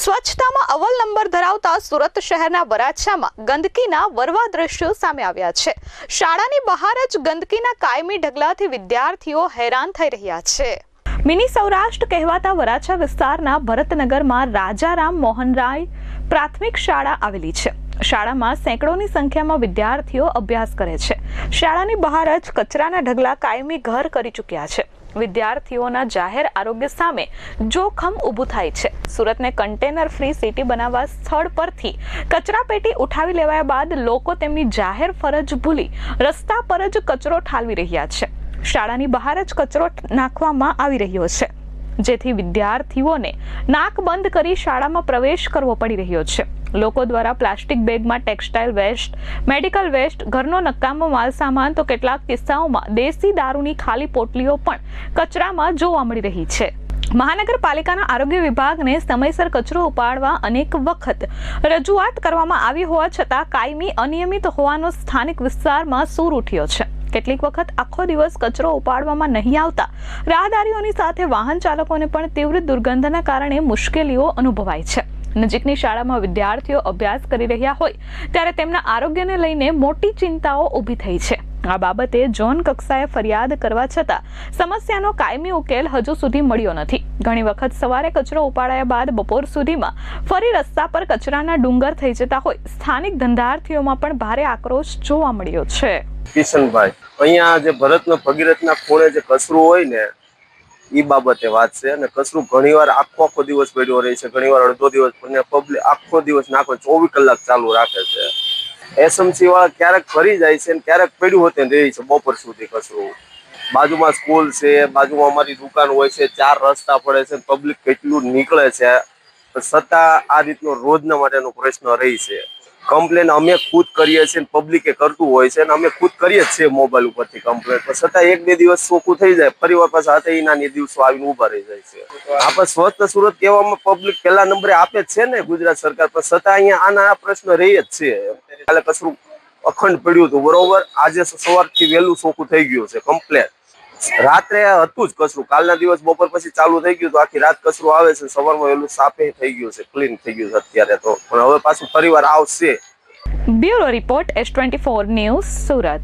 સ્વચ્છતામાં અવ્વલ number ધરાવતા સુરત શહેરના વરાછામાં ગંદકીના વરવા દ્રશ્યો સામે આવ્યા છે. શાળાની બહાર જ ગંદકીના કાયમી ઢગલાથી વિદ્યાર્થીઓ હેરાન થઈ રહ્યા છે. મિની સૌરાષ્ટ્ર કહેવાતા વરાછા વિસ્તારના ભરતનગરમાં રાજારામ મોહનરાય પ્રાથમિક શાળા આવેલી છે. શાળામાં સેંકડોની સંખ્યામાં વિદ્યાર્થીઓ અભ્યાસ કરે છે. શાળાની બહાર જ કચરાના ઢગલા કાયમી ઘર કરી ચૂક્યા છે. વિદ્યાર્થીઓના જાહેર આરોગ્ય સામે જોખમ ઊભું થાય છે. સુરતને કન્ટેનર ફ્રી સિટી બનાવવા સ્થળ પરથી કચરાપેટી ઉઠાવી લેવાયા બાદ લોકો તેમની જાહેર ફરજ ભૂલી રસ્તા પર જ કચરો ઠાલવી રહ્યા છે. શાળાની બહાર જ કચરો નાખવામાં આવી રહ્યો છે. જેથી વિદ્યાર્થીઓને નાક બંધ કરી શાળામાં પ્રવેશ કરવો પડી રહ્યો છે. લોકો દ્વારા પ્લાસ્ટિક બેગમાં ટેક્સટાઇલ વેસ્ટ, મેડિકલ વેસ્ટ, ઘરનો નકામો માલ સામાન તો કેટલાક કિસ્સાઓમાં દેશી દારૂની ખાલી પોટલીઓ પણ કચરામાં જોવા મળી રહી છે. મહાનગરપાલિકાના આરોગ્ય વિભાગને સમયસર કચરો ઉપાડવા અનેક વખત રજૂઆત કરવામાં આવી હોવા છતાં કાયમી અનિયમિત હોવાનો સ્થાનિક વિસ્તારમાં સૂર ઉઠ્યો છે. કેટલીક વખત આખો દિવસ કચરો ઉપાડવામાં નહીં આવતા. રાહદારીઓની સાથે વાહન ચાલકોને પણ તીવ્ર દુર્ગંધના કારણે મુશ્કેલીઓ અનુભવાય છે. નજીકની શાળામાં વિદ્યાર્થીઓ અભ્યાસ કરી રહ્યા હોય, ત્યારે તેમના આરોગ્યને લઈને મોટી ચિંતાઓ ઊભી થઈ છે. આ બાબતે ઝોન કક્ષાએ ફરિયાદ કરવા છતાં સમસ્યાનો કાયમી ઉકેલ હજુ સુધી મળ્યો નથી. ઘણી વખત સવારે કચરો ઉપાડાયા બાદ બપોર સુધીમાં ફરી રસ્તા પર કચરાના ડુંગર થઈ જતા હોય. સ્થાનિક ધંધાર્થીઓમાં પણ ભારે આક્રોશ જોવા મળ્યો છે. કિશનભાઈ, અહીંયા જે ભરતનો ભગીરથના ખૂણે જે કચરું હોય ને એ બાબતે વાત છે અને કચરું ઘણીવાર આખો આખો દિવસ પડ્યો રહે છે. ઘણીવાર અડધો દિવસ પબ્લિક આખો દિવસ નાખો ચોવીસ કલાક ચાલુ રાખે છે. એસએમસી વાળા ક્યારેક ફરી જાય છે ક્યારેક પડ્યું હોતે રહે છે બપોર સુધી કચરો બાજુમાં સ્કૂલ છે, બાજુમાં અમારી દુકાન હોય છે, ચાર રસ્તા પડે છે, પબ્લિક કેટલું નીકળે છે. છતાં આ રીતનો રોજના માટેનો પ્રશ્ન રહી છે. કમ્પ્લેન અમે ખુદ કરીએ છીએ પબ્લિકે કરતું હોય છે અને અમે ખુદ કરીએ છીએ મોબાઈલ ઉપરથી કમ્પ્લેન. પણ છતાં એક બે દિવસ ચોખ્ખું થઈ જાય ફરી વાર પાછા હાથે નાની દિવસો આવીને ઊભા રહી જાય છે. આપણે સ્વસ્થ સુરત કહેવામાં પબ્લિક પહેલા નંબરે આપે જ છે ને ગુજરાત સરકાર, પણ છતાં અહીંયા આના પ્રશ્ન રહી જ છે. કાલે કચરું અખંડ પડ્યું હતું. બરોબર? આજે સવારથી વહેલું ચોખ્ખું થઈ ગયું છે કમ્પ્લેટ રાત્રે હતું જ કચરું. કાલના દિવસ બપોર પછી ચાલુ થઈ ગયું તો આખી રાત કચરું આવે છે, સવારમાં વહેલું સાફે થઈ ગયું છે ક્લીન થઈ ગયું છે અત્યારે તો. પણ હવે પાછું ફરીવાર આવશે. Bureau report S twenty four news Surat.